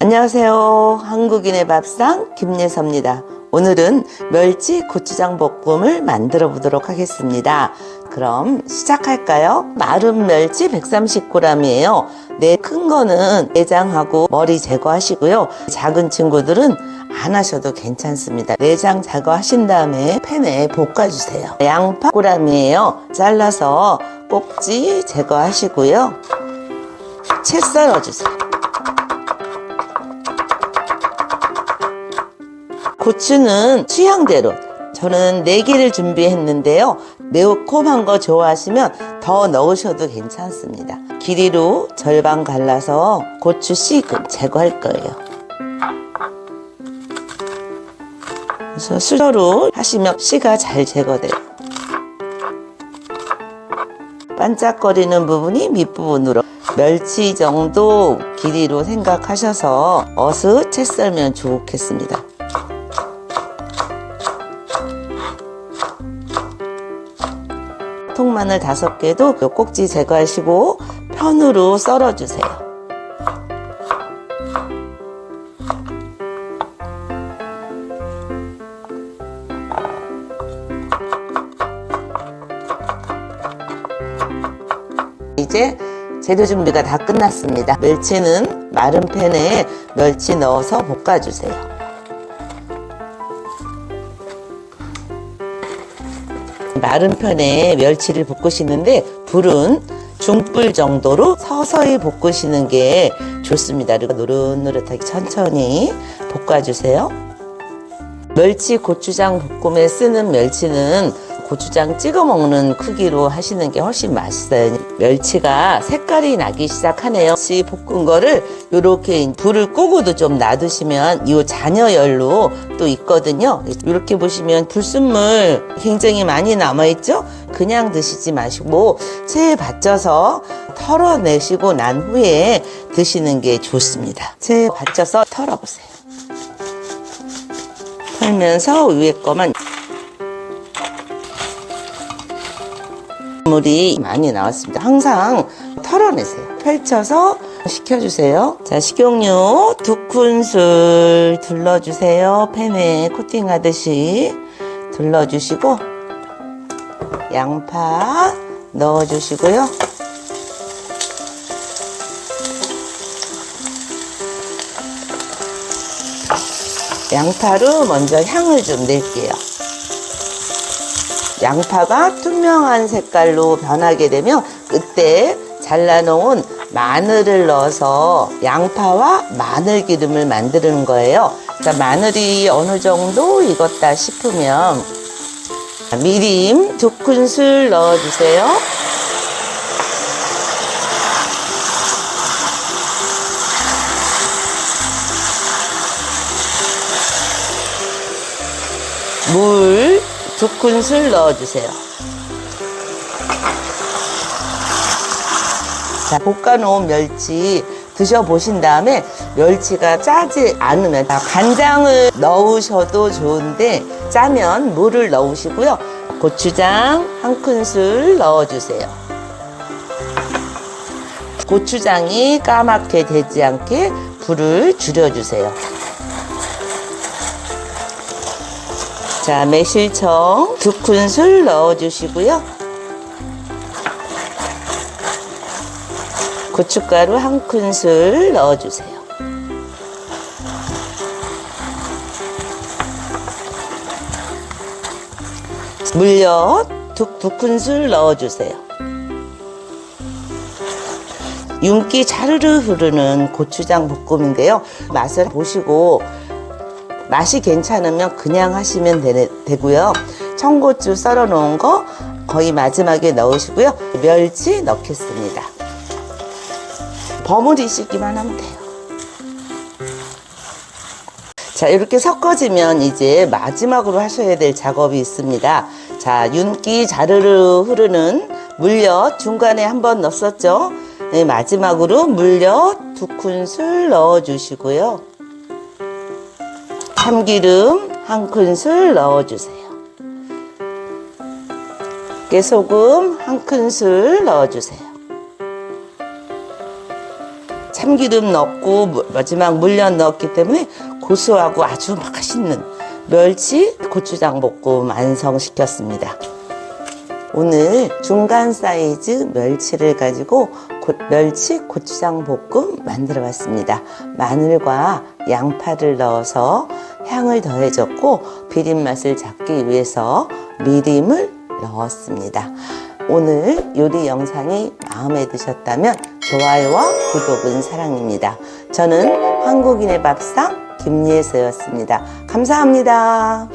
안녕하세요. 한국인의 밥상 김예서입니다. 오늘은 멸치 고추장 볶음을 만들어 보도록 하겠습니다. 그럼 시작할까요? 마른 멸치 130g이에요. 네, 큰 거는 내장하고 머리 제거하시고요. 작은 친구들은 안 하셔도 괜찮습니다. 내장 제거하신 다음에 팬에 볶아주세요. 양파 1g이에요. 잘라서 꼭지 제거하시고요. 채 썰어주세요. 고추는 취향대로 저는 4개를 준비했는데요. 매콤한 거 좋아하시면 더 넣으셔도 괜찮습니다. 길이로 절반 갈라서 고추 씨금 제거할 거예요. 그래서 수저로 하시면 씨가 잘 제거돼요. 반짝거리는 부분이 밑부분으로 멸치 정도 길이로 생각하셔서 어슷 채 썰면 좋겠습니다. 통 마늘 다섯 개도 요 꼭지 제거하시고 편으로 썰어주세요. 이제 재료 준비가 다 끝났습니다. 멸치는 마른 팬에 멸치 넣어서 볶아주세요. 마른 편에 멸치를 볶으시는데 불은 중불 정도로 서서히 볶으시는 게 좋습니다. 그리고 노릇노릇하게 천천히 볶아주세요. 멸치 고추장 볶음에 쓰는 멸치는 고추장 찍어 먹는 크기로 하시는 게 훨씬 맛있어요. 멸치가 색깔이 나기 시작하네요. 멸치 볶은 거를 이렇게 불을 끄고도 좀 놔두시면 이 잔여열로 또 있거든요. 이렇게 보시면 불순물 굉장히 많이 남아있죠? 그냥 드시지 마시고 체에 받쳐서 털어내시고 난 후에 드시는 게 좋습니다. 체에 받쳐서 털어보세요. 털면서 위에 거만 물이 많이 나왔습니다. 항상 털어내세요. 펼쳐서 식혀주세요. 자, 식용유 두 큰술 둘러주세요. 팬에 코팅하듯이 둘러주시고 양파 넣어주시고요. 양파로 먼저 향을 좀 낼게요. 양파가 투명한 색깔로 변하게 되면 그때 잘라놓은 마늘을 넣어서 양파와 마늘 기름을 만드는 거예요. 자, 마늘이 어느 정도 익었다 싶으면 미림 두 큰술 넣어주세요. 물 두 큰술 넣어주세요. 자, 볶아놓은 멸치 드셔보신 다음에 멸치가 짜지 않으면 다 간장을 넣으셔도 좋은데 짜면 물을 넣으시고요. 고추장 한 큰술 넣어주세요. 고추장이 까맣게 되지 않게 불을 줄여주세요. 자, 매실청 두 큰술 넣어주시고요. 고춧가루 한 큰술 넣어주세요. 물엿 두, 두 큰술 넣어주세요. 윤기 자르르 흐르는 고추장 볶음인데요. 맛을 보시고 맛이 괜찮으면 그냥 하시면 되, 되고요. 청고추 썰어 놓은 거 거의 마지막에 넣으시고요. 멸치 넣겠습니다. 버무리시기만 하면 돼요. 자, 이렇게 섞어지면 이제 마지막으로 하셔야 될 작업이 있습니다. 자, 윤기 자르르 흐르는 물엿 중간에 한번 넣었었죠? 네, 마지막으로 물엿 두 큰술 넣어 주시고요. 참기름 한 큰술 넣어주세요. 깨소금 한 큰술 넣어주세요. 참기름 넣고 무- 마지막 물엿 넣었기 때문에 고소하고 아주 맛있는 멸치 고추장 볶음 완성시켰습니다. 오늘 중간 사이즈 멸치를 가지고 고- 멸치 고추장 볶음 만들어 봤습니다. 마늘과 양파를 넣어서 향을 더해줬고 비린 맛을 잡기 위해서 미림을 넣었습니다. 오늘 요리 영상이 마음에 드셨다면 좋아요와 구독은 사랑입니다. 저는 한국인의 밥상 김예서였습니다. 감사합니다.